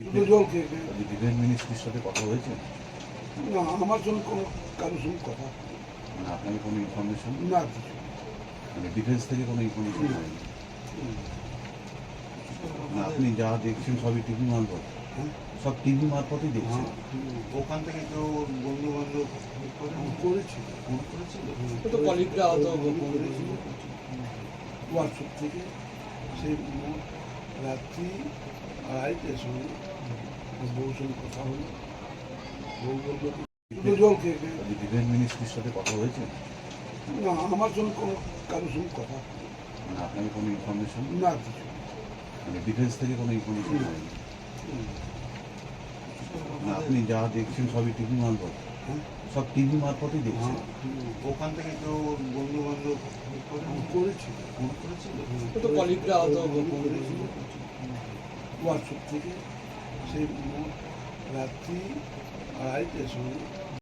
Defence মিনিস্ট্রির সাথে কথা হয়েছে? না আমার সঙ্গে কোনো কারোর সঙ্গে কথা মানে আপনাকে কোনো ইনফরমেশন না কিছু মানে ডিফেন্স থেকে কোনো ইনফরমেশন হয়নি? না আপনি যা দেখছেন সবই টিভি মারফত? হ্যাঁ? সব টিভি মারফতই দেখছেন? হ্যাঁ, ওখান থেকে কেউ বন্ধু বান্ধব করেছি ফোন করেছিল। তো কলিগরা হয়তো করেছিল। হোয়াটসঅ্যাপ থেকে সেই রাত্রি আড়াইটের সময় বউর সঙ্গে কথা হলো। বউ বলল জল খেয়ে ডিফেন্স মিনিস্ট্রির সাথে কথা হয়েছে? না আমার সঙ্গে কোনো কারোর সঙ্গে কথা মানে আপনাকে কোনো ইনফরমেশন না কিছু মানে ডিফেন্স থেকে কোনো ইনফরমেশন হয়নি না আপনি যা দেখছেন সবই টিভি মারফত। হ্যাঁ? সব টিভি মারফতই দেখছেন। হ্যাঁ, ওখান থেকে কেউ বন্ধু বান্ধব করেছিল। তো কলিগরা হয়তো করেছিল। হোয়াটসঅ্যাপ থেকে সেই রাত্রি আড়াইটের সময়